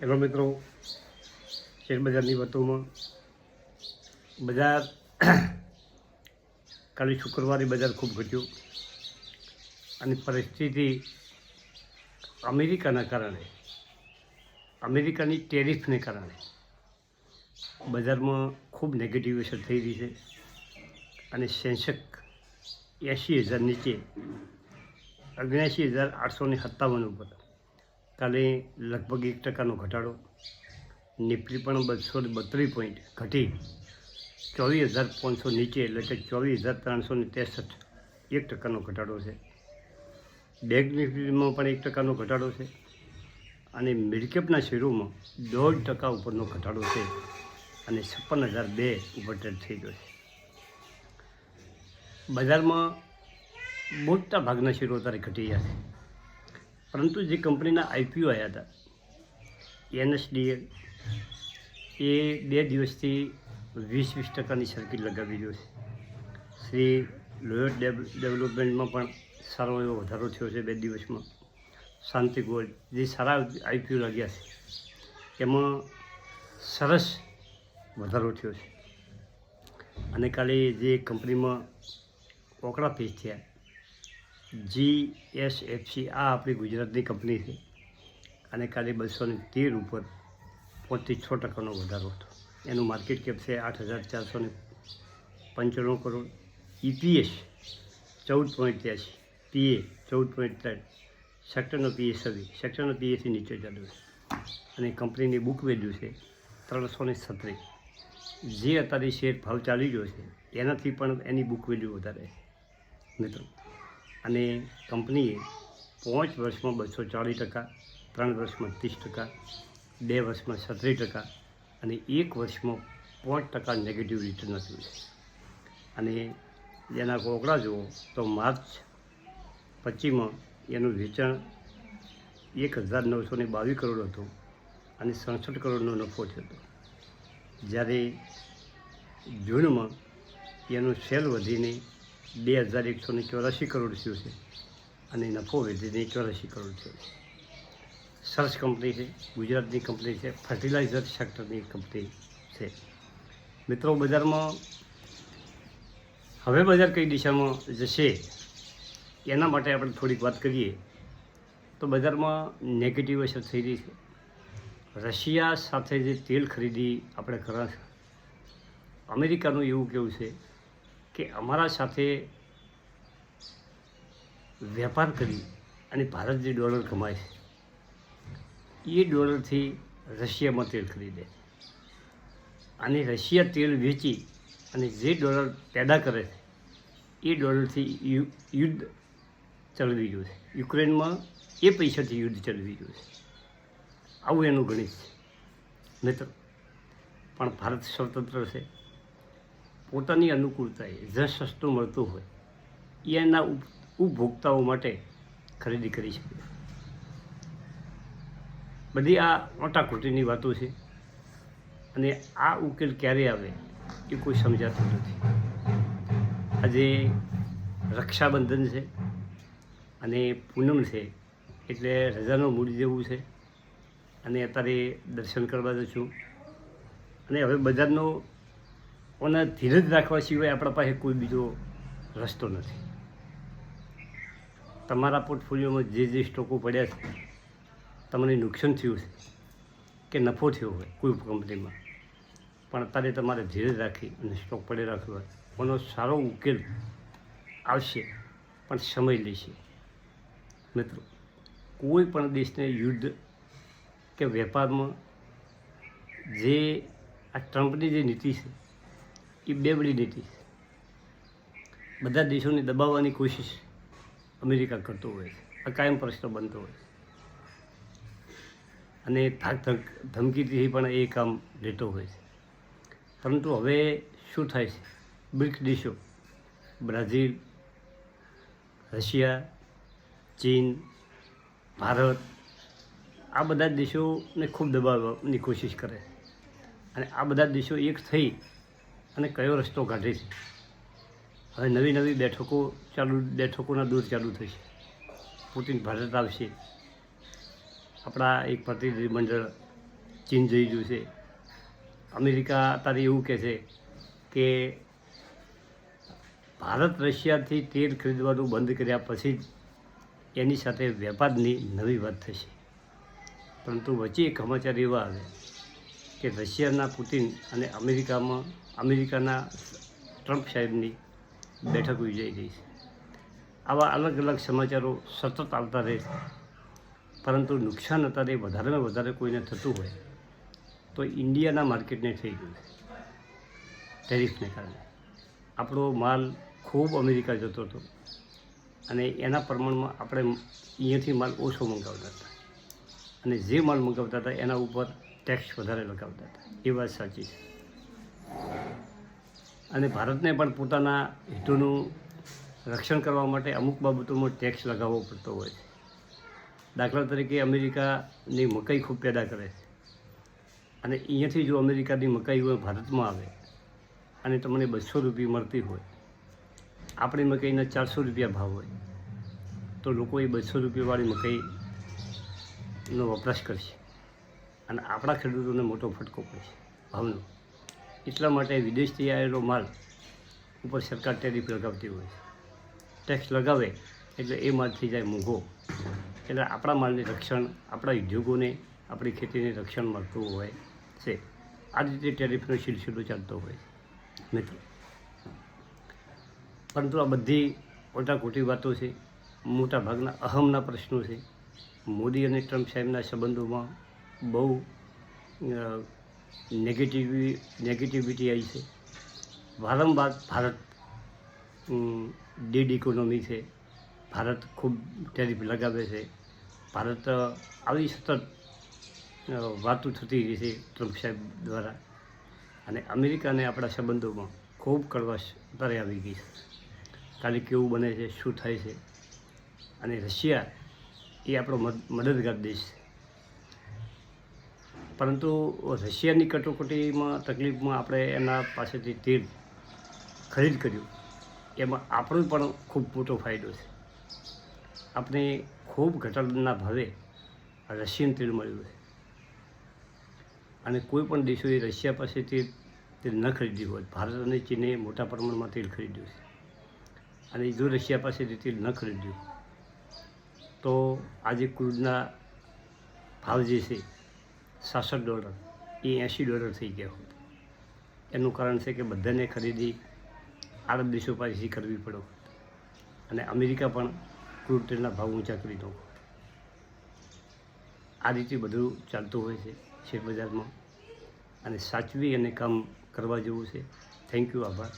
Hello મિત્રો શેરબજારની વાતોમાં બજાર કાલે શુક્રવારે બજાર ખૂબ ઘટ્યું અને પરિસ્થિતિ અમેરિકાના કારણે, અમેરિકાની ટેરિફને કારણે બજારમાં ખૂબ નેગેટિવ અસર થઈ રહી છે અને સેન્સેક એંશી હજાર નીચે અગ્યાસી હજાર આઠસો ને સત્તાવન ઉપર. કાલે લગભગ એક ટકાનો ઘટાડો. નિફ્ટી પણ બસો બત્રીસ પોઈન્ટ ઘટી. ચોવીસ હજાર પાંચસો નીચે એટલે કે ચોવીસ હજાર ત્રણસો ને ત્રેસઠ એક ટકાનો ઘટાડો છે. બેંક નિફ્ટીમાં પણ એક ટકાનો ઘટાડો છે. અને મિડકેપના શેરોમાં દોઢ ટકા ઉપરનો ઘટાડો છે. અને છપ્પન હજાર બે ઉપર ટ્રેડ થઈ ગયો છે. બજારમાં મોટા ભાગના શેરો અત્યારે ઘટી ગયા છે. પરંતુ જે કંપનીના આઈપીઓ આવ્યા હતા એનએસડીએલ એ બે દિવસથી વીસ વીસ ટકાની સર્કિટ લગાવી રહ્યો છે. શ્રી લોયર ડેવલપમેન્ટમાં પણ સારો એવો વધારો થયો છે બે દિવસમાં. શાંતિ ગોલ્ડ, જે સારા આઈપીઓ લાગ્યા છે, એમાં સરસ વધારો થયો છે. અને કાલે જે કંપનીમાં ઓકળા પેજ થયા જી એસ એફસી આ આપણી ગુજરાતની કંપની છે. અને કાલે બસો ને તેર ઉપર પોત્રીસ છ ટકાનો વધારો હતો. એનું માર્કેટ કેપ છે આઠ હજાર ચારસો ને પંચાણું કરોડ. ઈપીએસ ચૌદ પોઈન્ટ ત્યાસી. પીએ ચૌદ પોઈન્ટ ત્રણ. સેક્ટરનો પીએ સવી સેક્ટરનો પીએથી નીચે ચાલુ છે. અને કંપનીની બુક વેલ્યુ છે ત્રણસો ને સત્રીસ જે અત્યારે શેર ભાવ ચાલી રહ્યો છે, એનાથી પણ એની બુક વેલ્યુ વધારે છે. મિત્રો અને કંપનીએ પાંચ વર્ષમાં બસો ચાળીસ ટકા, ત્રણ વર્ષમાં ત્રીસ ટકા, બે વર્ષમાં છત્રીસ ટકા અને એક વર્ષમાં પાંચ ટકા નેગેટિવ રિટર્ન છે. અને એના કોકડા જુઓ તો માર્ચ પચીસમાં એનું વેચાણ એક હજાર નવસો ને બાવીસ કરોડ હતું અને સડસઠ કરોડનો નફો થયો હતો. જ્યારે જૂનમાં એનું સેલ વધીને બે હજાર એકસો ને ચોરાસી કરોડ થયો છે. અને નફો વધીને ચોરાસી કરોડ થયો છે. સરસ કંપની છે, ગુજરાતની કંપની છે, ફર્ટિલાઇઝર સેક્ટરની કંપની છે. મિત્રો, બજારમાં હવે બજાર કઈ દિશામાં જશે, એના માટે આપણે થોડીક વાત કરીએ. તો બજારમાં નેગેટિવ અસર થઈ રહી છે. રશિયા સાથે જે તેલ ખરીદી આપણે કરવા અમેરિકાનું એવું કેવું છે કે અમારા સાથે વેપાર કરી અને ભારત જે ડોલર કમાય છે, એ ડોલરથી રશિયામાં તેલ ખરીદે. અને રશિયા તેલ વેચી અને જે ડોલર પેદા કરે છે, એ ડોલરથી યુદ્ધ ચલાવી જોઈએ યુક્રેનમાં એ પૈસાથી યુદ્ધ ચલાવી જોઈએ આવું એનું ગણિત છે. મિત્ર પણ ભારત સ્વતંત્ર છે. પોતાની અનુકૂળતાએ જે સસ્તું મળતું હોય એ એના ઉપ- ઉપભોક્તાઓ માટે ખરીદી કરી શકે બધી આ મોટાકૃતિની વાતો છે અને આ ઉકેલ ક્યારે આવે એ કોઈ સમજાતું નથી. આજે રક્ષાબંધન છે અને પૂનમ છે એટલે રજાનો મૂડ જેવું છે અને અત્યારે દર્શન કરવા જશું. અને હવે બજારનો ઓને ધીરજ રાખવા સિવાય આપણા પાસે કોઈ બીજો રસ્તો નથી. તમારા પોર્ટફોલિયોમાં જે જે સ્ટોકો પડ્યા છે, તમને નુકસાન થયું છે કે નફો થયો હોય કોઈ કંપનીમાં, પણ અત્યારે તમારે ધીરજ રાખી અને સ્ટોક પડે હોય એનો સારો ઉકેલ આવશે, પણ સમય લેશે. મિત્રો, કોઈ પણ દેશને યુદ્ધ કે વેપારમાં જે આ ટ્રમ્પની જે નીતિ છે એ બેવડી નીતિ બધા દેશોને દબાવવાની કોશિશ અમેરિકા કરતો હોય છે. આ કાયમ પ્રશ્ન બનતો હોય અને ધમકીથી પણ એ કામ લેતો હોય છે. પરંતુ હવે શું થાય છે? બ્રિક્સ દેશો, બ્રાઝિલ, રશિયા, ચીન, ભારત, આ બધા દેશોને ખૂબ દબાવવાની કોશિશ કરે અને આ બધા દેશો એક થઈ અને કયો રસ્તો કાઢે છે હવે નવી નવી બેઠકો ચાલુ, બેઠકોના દૂર ચાલુ થશે. પુતિન ભારત આવશે. આપણા એક પ્રતિનિધિમંડળ ચીન જઈ રહ્યું છે. અમેરિકા અત્યારે એવું કહે છે કે ભારત રશિયાથી તેલ ખરીદવાનું બંધ કર્યા પછી જ એની સાથે વેપારની નવી વાત થશે. પરંતુ વચ્ચે એક સમાચાર એવા આવે. કે રશિયાના પુતિન અને અમેરિકામાં, અમેરિકાના ટ્રમ્પ સાહેબની બેઠક યોજાઈ ગઈ છે. આવા અલગ અલગ સમાચારો સતત આવતા રહે છે. પરંતુ નુકસાન અત્યારે વધારેમાં વધારે કોઈને થતું હોય, તો ઇન્ડિયાના માર્કેટને થઈ ગયું ટેરિફને કારણે. આપણો માલ ખૂબ અમેરિકા જતો હતો અને એના પ્રમાણમાં આપણે અહીંયાથી માલ ઓછો મંગાવતા હતા. અને જે માલ મંગાવતા હતા એના ઉપર ટેક્સ વધારે લગાવતા હતા. એ વાત સાચી છે. અને ભારતને પણ પોતાના હિતોનું રક્ષણ કરવા માટે અમુક બાબતોમાં ટેક્સ લગાવવો પડતો હોય છે. દાખલા તરીકે અમેરિકાની મકાઈ ખૂબ પેદા કરે છે. અને અહીંયાથી જો અમેરિકાની મકાઈ હોય, ભારતમાં આવે, અને તમને બસો રૂપિયા મળતી હોય, આપણી મકાઈના ચારસો રૂપિયા ભાવ હોય, તો લોકો એ બસો રૂપિયાવાળી મકાઈનો વપરાશ કરશે. અને આપણા ખેડૂતોને મોટો ફટકો પડશે ભાવનો. એટલા માટે વિદેશથી આવેલો માલ ઉપર સરકાર ટેરિફ લગાવતી હોય છે. ટેક્સ લગાવે એટલે એ માલ થઈ જાય મોંઘો. એટલે આપણા માલને રક્ષણ, આપણા ઉદ્યોગોને, આપણી ખેતીને રક્ષણ મળતું હોય છે. આ રીતે ટેરિફનો સિલસિલો ચાલતો હોય મિત્રો. પરંતુ આ બધી ખોટા ખોટી વાતો છે. મોટા ભાગના અહમના પ્રશ્નો છે. મોદી અને ટ્રમ્પ સાહેબના સંબંધોમાં બહુ નેગેટિવી નેગેટિવિટી આવી છે. વારંવાર ભારત ડેડ ઇકોનોમી છે. ભારત ખૂબ ટેરિફ લગાવે છે. ભારત આવી સતત વાતો થતી રહી છે ટ્રમ્પ સાહેબ દ્વારા. અને અમેરિકાને આપણા સંબંધોમાં ખૂબ કડવાશ અત્યારે આવી ગઈ છે. કાલે કેવું બને છે, શું થાય છે? અને રશિયા એ આપણો મદ, મદદગાર દેશ છે. પરંતુ રશિયાની કટોકટીમાં તકલીફમાં આપણે એના પાસેથી તેલ ખરીદ કર્યું. એમાં આપણો પણ ખૂબ મોટો ફાયદો છે. આપણે ખૂબ ઘટાડાના ભાવે રશિયન તેલ મળ્યું છે. અને કોઈ પણ દેશોએ રશિયા પાસેથી તેલ ન ખરીદ્યું હોય. ભારત અને ચીને મોટા પ્રમાણમાં તેલ ખરીદ્યું છે. અને જો રશિયા પાસેથી તેલ ન ખરીદ્યું, તો આજે ક્રૂડના ભાવ જે છે સાસઠ ડોલર. એ એંશી ડોલર થઈ ગયા હોત એનું કારણ છે કે બધાને ખરીદી આરબ દેશો પાસેથી કરવી પડો અને અમેરિકા પણ ક્રૂડ તેલના ભાવ ઊંચા કરી દો. આ રીતે બધું ચાલતું હોય છે શેરબજારમાં. અને સાચવી અને કામ કરવા જેવું છે. થેન્ક યુ આભાર.